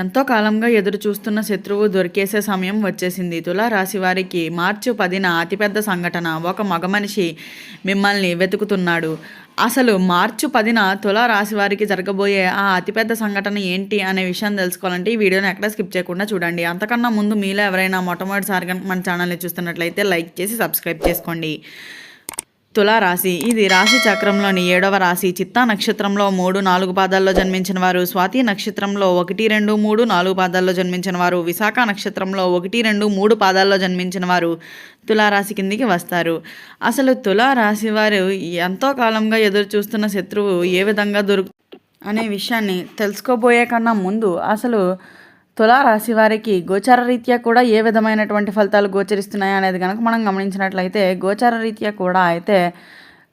ఎంతో కాలంగా ఎదురు చూస్తున్న శత్రువు దొరికేసే సమయం వచ్చేసింది. తులా రాశి వారికి మార్చి పదిన అతిపెద్ద సంఘటన. ఒక మగ మనిషి మిమ్మల్ని వెతుకుతున్నాడు. అసలు మార్చి పదిన తులా రాశి వారికి జరగబోయే ఆ అతిపెద్ద సంఘటన ఏంటి అనే విషయం తెలుసుకోవాలంటే ఈ వీడియోని ఎక్కడ స్కిప్ చేయకుండా చూడండి. అంతకన్నా ముందు మీలో ఎవరైనా మొట్టమొదటిసారిగా మన ఛానల్ని చూస్తున్నట్లయితే లైక్ చేసి సబ్స్క్రైబ్ చేసుకోండి. తులారాశి. ఇది రాశి చక్రంలోని ఏడవ రాశి. చిత్తా నక్షత్రంలో మూడు నాలుగు పాదాల్లో జన్మించిన వారు. స్వాతి నక్షత్రంలో ఒకటి రెండు మూడు నాలుగు పాదాల్లో జన్మించిన వారు. విశాఖ నక్షత్రంలో ఒకటి రెండు మూడు పాదాల్లో జన్మించిన వారు తులారాశి కిందికి వస్తారు. అసలు తులారాశి వారు ఎంతో కాలంగా ఎదురు చూస్తున్న శత్రువు ఏ విధంగా దొరుకు అనే విషయాన్ని తెలుసుకోబోయే కన్నా ముందు అసలు తులారాశి వారికి గోచార రీత్యా కూడా ఏ విధమైనటువంటి ఫలితాలు గోచరిస్తున్నాయి అనేది కనుక మనం గమనించినట్లయితే గోచార రీత్యా కూడా అయితే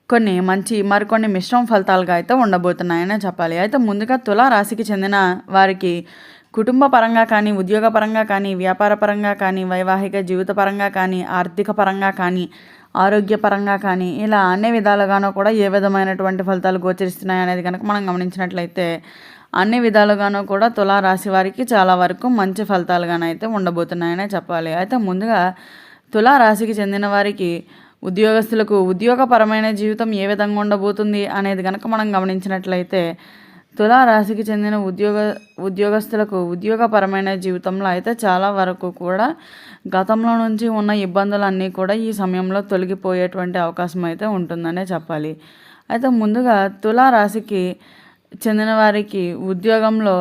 కొన్ని మంచి మరికొన్ని మిశ్రమ ఫలితాలుగా అయితే ఉండబోతున్నాయనే చెప్పాలి. అయితే ముందుగా తులారాశికి చెందిన వారికి కుటుంబ పరంగా కానీ ఉద్యోగ పరంగా కానీ వ్యాపార పరంగా కానీ వైవాహిక జీవిత పరంగా కానీ ఆర్థిక పరంగా కానీ ఆరోగ్యపరంగా కానీ ఇలా అన్ని విధాలుగానూ కూడా ఏ విధమైనటువంటి ఫలితాలు గోచరిస్తున్నాయి అనేది కనుక మనం గమనించినట్లయితే అన్ని విధాలుగానూ కూడా తులా రాశి వారికి చాలా వరకు మంచి ఫలితాలుగానైతే ఉండబోతున్నాయనే చెప్పాలి. అయితే ముందుగా తులా రాశికి చెందిన వారికి ఉద్యోగస్తులకు ఉద్యోగపరమైన జీవితం ఏ విధంగా ఉండబోతుంది అనేది కనుక మనం గమనించినట్లయితే తులా రాశికి చెందిన ఉద్యోగ ఉద్యోగస్తులకు ఉద్యోగపరమైన జీవితంలో అయితే చాలా వరకు కూడా గతంలో నుంచి ఉన్న ఇబ్బందులన్నీ కూడా ఈ సమయంలో తొలగిపోయేటువంటి అవకాశం అయితే ఉంటుందనే చెప్పాలి. అయితే ముందుగా తులా రాశికి చెందిన వారికి ఉద్యోగంలో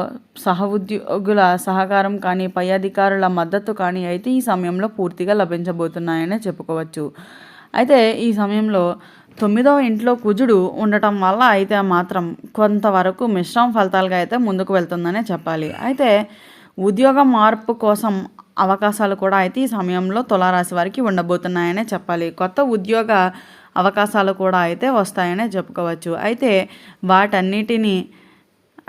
సహ ఉద్యోగుల సహకారం కానీ పై అధికారుల మద్దతు కానీ అయితే ఈ సమయంలో పూర్తిగా లభించబోతున్నాయనే చెప్పుకోవచ్చు. అయితే ఈ సమయంలో తొమ్మిదవ ఇంట్లో కుజుడు ఉండటం వల్ల అయితే మాత్రం కొంతవరకు మిశ్రమ ఫలితాలుగా అయితే ముందుకు వెళ్తుందనే చెప్పాలి. అయితే ఉద్యోగ మార్పు కోసం అవకాశాలు కూడా అయితే ఈ సమయంలో తులారాశి వారికి ఉండబోతున్నాయనే చెప్పాలి. కొత్త ఉద్యోగ అవకాశాలు కూడా అయితే వస్తాయనే చెప్పుకోవచ్చు. అయితే వాటన్నిటినీ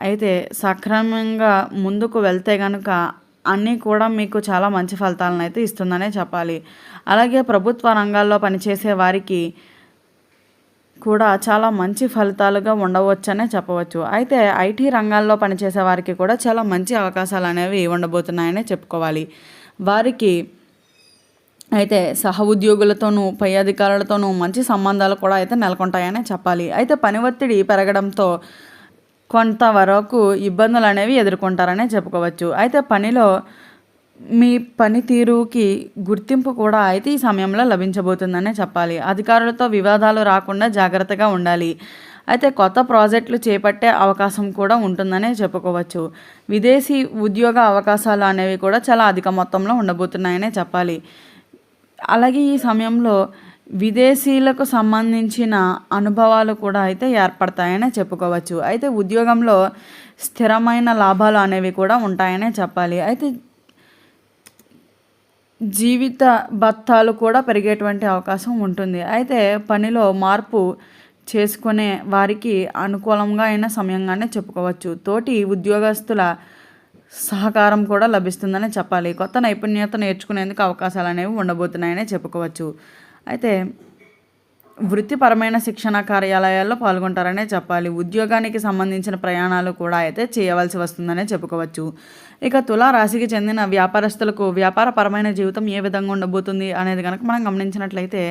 అయితే సక్రమంగా ముందుకు వెళ్తే కనుక అన్నీ కూడా మీకు చాలా మంచి ఫలితాలను అయితే ఇస్తుందనే చెప్పాలి. అలాగే ప్రభుత్వ రంగాల్లో పనిచేసే వారికి కూడా చాలా మంచి ఫలితాలుగా ఉండవచ్చనే చెప్పవచ్చు. అయితే ఐటీ రంగాల్లో పనిచేసే వారికి కూడా చాలా మంచి అవకాశాలు అనేవి ఉండబోతున్నాయనే చెప్పుకోవాలి. వారికి అయితే సహ ఉద్యోగులతోనూ పై అధికారులతోనూ మంచి సంబంధాలు కూడా అయితే నెలకొంటాయనే చెప్పాలి. అయితే పని ఒత్తిడి పెరగడంతో కొంతవరకు ఇబ్బందులు అనేవి ఎదుర్కొంటారనే చెప్పుకోవచ్చు. అయితే పనిలో మీ పనితీరుకి గుర్తింపు కూడా అయితే ఈ సమయంలో లభించబోతుందనే చెప్పాలి. అధికారులతో వివాదాలు రాకుండా జాగ్రత్తగా ఉండాలి. అయితే కొత్త ప్రాజెక్టులు చేపట్టే అవకాశం కూడా ఉంటుందనే చెప్పుకోవచ్చు. విదేశీ ఉద్యోగ అవకాశాలు అనేవి కూడా చాలా అధిక మొత్తంలో ఉండబోతున్నాయనే చెప్పాలి. అలాగే ఈ సమయంలో విదేశీలకు సంబంధించిన అనుభవాలు కూడా అయితే ఏర్పడతాయనే చెప్పుకోవచ్చు. అయితే ఉద్యోగంలో స్థిరమైన లాభాలు అనేవి కూడా ఉంటాయనే చెప్పాలి. అయితే జీవిత బత్తాలు కూడా పెరిగేటువంటి అవకాశం ఉంటుంది. అయితే పనిలో మార్పు చేసుకునే వారికి అనుకూలంగా అయిన సమయంగానే చెప్పుకోవచ్చు. తోటి ఉద్యోగస్తుల సహకారం కూడా లభిస్తుందనే చెప్పాలి. కొత్త నైపుణ్యత నేర్చుకునేందుకు అవకాశాలు అనేవి ఉండబోతున్నాయని చెప్పుకోవచ్చు. అయితే వృత్తిపరమైన శిక్షణ కార్యాలయాల్లో పాల్గొంటారనే చెప్పాలి. ఉద్యోగానికి సంబంధించిన ప్రయాణాలు కూడా అయితే చేయవలసి వస్తుందనే చెప్పుకోవచ్చు. ఇక తులా రాశికి చెందిన వ్యాపారస్తులకు వ్యాపారపరమైన జీవితం ఏ విధంగా ఉండబోతుంది అనేది కనుక మనం గమనించినట్లయితే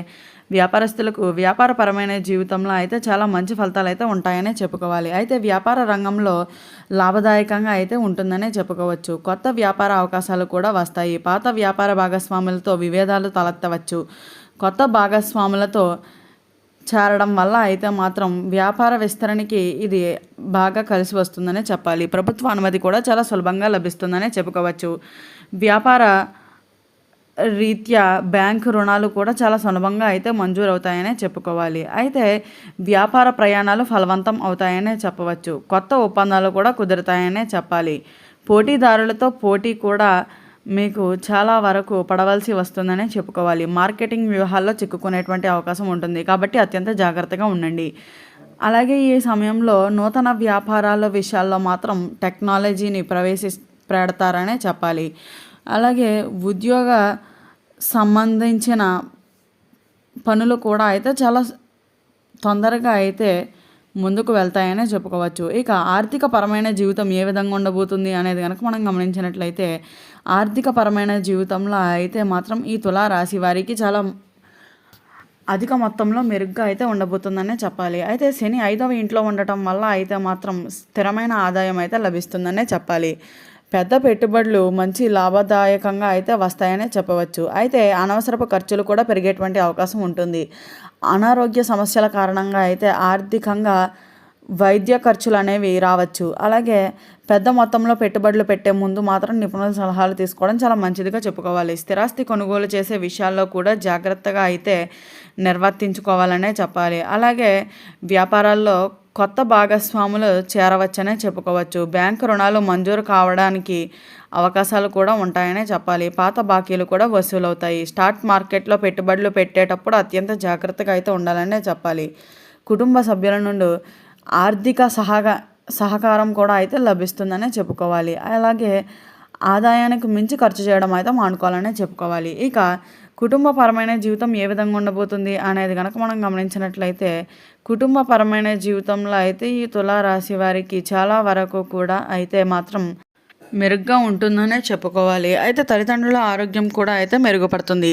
వ్యాపారస్తులకు వ్యాపారపరమైన జీవితంలో అయితే చాలా మంచి ఫలితాలు అయితే ఉంటాయనే చెప్పుకోవాలి. అయితే వ్యాపార రంగంలో లాభదాయకంగా అయితే ఉంటుందనే చెప్పుకోవచ్చు. కొత్త వ్యాపార అవకాశాలు కూడా వస్తాయి. పాత వ్యాపార భాగస్వాములతో విభేదాలు తలెత్తవచ్చు. కొత్త భాగస్వాములతో చేరడం వల్ల అయితే మాత్రం వ్యాపార విస్తరణకి ఇది బాగా కలిసి వస్తుందనే చెప్పాలి. ప్రభుత్వ అనుమతి కూడా చాలా సులభంగా లభిస్తుందనే చెప్పుకోవచ్చు. వ్యాపార రీత్యా బ్యాంకు రుణాలు కూడా చాలా సులభంగా అయితే మంజూరు అవుతాయనే చెప్పుకోవాలి. అయితే వ్యాపార ప్రయాణాలు ఫలవంతం అవుతాయనే చెప్పవచ్చు. కొత్త ఒప్పందాలు కూడా కుదురుతాయనే చెప్పాలి. పోటీదారులతో పోటీ కూడా మీకు చాలా వరకు పడవలసి వస్తుందనే చెప్పుకోవాలి. మార్కెటింగ్ వ్యూహాల్లో చిక్కుకునేటువంటి అవకాశం ఉంటుంది. కాబట్టి అత్యంత జాగ్రత్తగా ఉండండి. అలాగే ఈ సమయంలో నూతన వ్యాపారాల విషయాల్లో మాత్రం టెక్నాలజీని ప్రవేశి పెడతారనే చెప్పాలి. అలాగే ఉద్యోగ సంబంధించిన పనులు కూడా అయితే చాలా తొందరగా అయితే ముందుకు వెళ్తాయనే చెప్పుకోవచ్చు. ఇక ఆర్థిక పరమైన జీవితం ఏ విధంగా ఉండబోతుంది అనేది కనుక మనం గమనించినట్లయితే ఆర్థిక పరమైన జీవితంలో అయితే మాత్రం ఈ తులారాశి వారికి చాలా అధిక మొత్తంలో మెరుగ్గా అయితే ఉండబోతుందనే చెప్పాలి. అయితే శని ఐదవ ఇంట్లో ఉండటం వల్ల అయితే మాత్రం స్థిరమైన ఆదాయం అయితే లభిస్తుందనే చెప్పాలి. పెద్ద పెట్టుబడులు మంచి లాభదాయకంగా అయితే వస్తాయనే చెప్పవచ్చు. అయితే అనవసరపు ఖర్చులు కూడా పెరిగేటువంటి అవకాశం ఉంటుంది. అనారోగ్య సమస్యల కారణంగా అయితే ఆర్థికంగా వైద్య ఖర్చులు అనేవి రావచ్చు. అలాగే పెద్ద మొత్తంలో పెట్టుబడులు పెట్టే ముందు మాత్రం నిపుణుల సలహాలు తీసుకోవడం చాలా మంచిదిగా చెప్పుకోవాలి. స్థిరాస్తి కొనుగోలు చేసే విషయాల్లో కూడా జాగ్రత్తగా అయితే నిర్వర్తించుకోవాలనే చెప్పాలి. అలాగే వ్యాపారాల్లో కొత్త భాగస్వాములు చేరవచ్చనే చెప్పుకోవచ్చు. బ్యాంకు రుణాలు మంజూరు కావడానికి అవకాశాలు కూడా ఉంటాయనే చెప్పాలి. పాత బాకీలు కూడా వసూలవుతాయి. స్టాక్ మార్కెట్లో పెట్టుబడులు పెట్టేటప్పుడు అత్యంత జాగ్రత్తగా అయితే ఉండాలనే చెప్పాలి. కుటుంబ సభ్యుల నుండి ఆర్థిక సహగా సహకారం కూడా అయితే లభిస్తుందనే చెప్పుకోవాలి. అలాగే ఆదాయానికి మించి ఖర్చు చేయడం అయితే మానుకోవాలనే చెప్పుకోవాలి. ఇక కుటుంబపరమైన జీవితం ఏ విధంగా ఉండబోతుంది అనేది కనుక మనం గమనించినట్లయితే కుటుంబపరమైన జీవితంలో అయితే ఈ తులారాశి వారికి చాలా వరకు కూడా అయితే మాత్రం మెరుగ్గా ఉంటుందనే చెప్పుకోవాలి. అయితే తల్లిదండ్రుల ఆరోగ్యం కూడా అయితే మెరుగుపడుతుంది.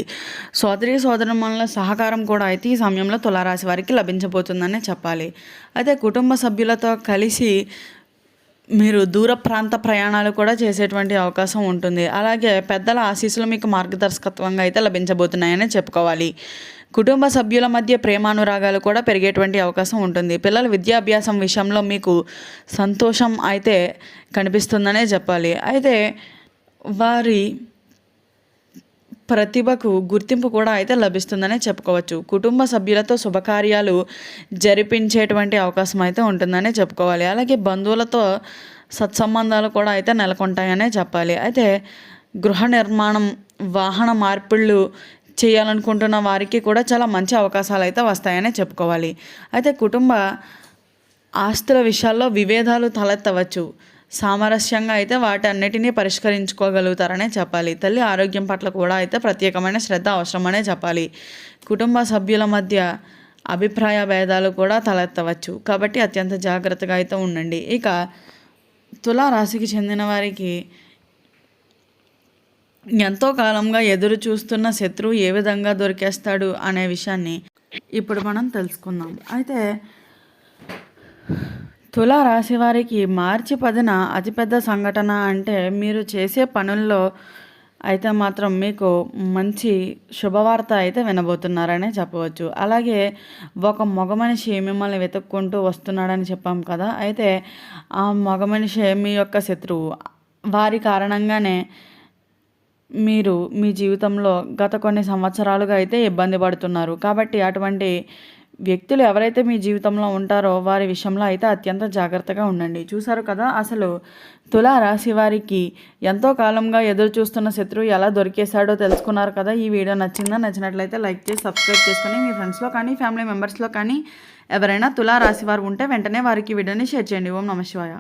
సోదరి సోదరుల సహకారం కూడా అయితే ఈ సమయంలో తులారాశి వారికి లభించబోతుందనే చెప్పాలి. అయితే కుటుంబ సభ్యులతో కలిసి మీరు దూర ప్రాంత ప్రయాణాలు కూడా చేసేటువంటి అవకాశం ఉంటుంది. అలాగే పెద్దల ఆశీస్సులు మీకు మార్గదర్శకత్వంగా అయితే లభించబోతున్నాయని చెప్పుకోవాలి. కుటుంబ సభ్యుల మధ్య ప్రేమానురాగాలు కూడా పెరిగేటువంటి అవకాశం ఉంటుంది. పిల్లల విద్యాభ్యాసం విషయంలో మీకు సంతోషం అయితే కనిపిస్తుందనే చెప్పాలి. అయితే వారి ప్రతిభకు గుర్తింపు కూడా అయితే లభిస్తుందనే చెప్పుకోవచ్చు. కుటుంబ సభ్యులతో శుభకార్యాలు జరిపించేటువంటి అవకాశం అయితే ఉంటుందనే చెప్పుకోవాలి. అలాగే బంధువులతో సత్సంబంధాలు కూడా అయితే నెలకొంటాయనే చెప్పాలి. అయితే గృహ నిర్మాణం వాహన మార్పిళ్ళు చేయాలనుకుంటున్న వారికి కూడా చాలా మంచి అవకాశాలు అయితే వస్తాయనే చెప్పుకోవాలి. అయితే కుటుంబ ఆస్తుల విషయాల్లో విభేదాలు తలెత్తవచ్చు. సామరస్యంగా అయితే వాటన్నిటినీ పరిష్కరించుకోగలుగుతారనే చెప్పాలి. తల్లి ఆరోగ్యం పట్ల కూడా అయితే ప్రత్యేకమైన శ్రద్ధ అవసరమనే చెప్పాలి. కుటుంబ సభ్యుల మధ్య అభిప్రాయ భేదాలు కూడా తలెత్తవచ్చు. కాబట్టి అత్యంత జాగ్రత్తగా అయితే ఉండండి. ఇక తులా రాశికి చెందిన వారికి ఎంతో కాలంగా ఎదురు చూస్తున్న శత్రువు ఏ విధంగా దొరికేస్తాడు అనే విషయాన్ని ఇప్పుడు మనం తెలుసుకుందాం. అయితే తులా రాశి వారికి మార్చి పదిన అతిపెద్ద సంఘటన అంటే మీరు చేసే పనుల్లో అయితే మాత్రం మీకు మంచి శుభవార్త అయితే వినబోతున్నారనే చెప్పవచ్చు. అలాగే ఒక మగ మనిషి మిమ్మల్ని వెతుక్కుంటూ వస్తున్నాడని చెప్పాం కదా. అయితే ఆ మగ మనిషి మీ యొక్క శత్రువు వారి కారణంగానే మీరు మీ జీవితంలో గత కొన్ని సంవత్సరాలుగా అయితే ఇబ్బంది పడుతున్నారు. కాబట్టి అటువంటి వ్యక్తులు ఎవరైతే మీ జీవితంలో ఉంటారో వారి విషయంలో అయితే అత్యంత జాగ్రత్తగా ఉండండి. చూశారు కదా అసలు తులా రాశి వారికి ఎంతో కాలంగా ఎదురు చూస్తున్న శత్రువు ఎలా దొరికేశాడో తెలుసుకున్నారు కదా. ఈ వీడియో నచ్చిందా నచ్చినట్లయితే లైక్ చేసి సబ్స్క్రైబ్ చేసుకొని మీ ఫ్రెండ్స్లో కానీ ఫ్యామిలీ మెంబర్స్లో కానీ ఎవరైనా తులా రాశి వారు ఉంటే వెంటనే వారికి వీడియోని షేర్ చేయండి. ఓం నమ శివాయ.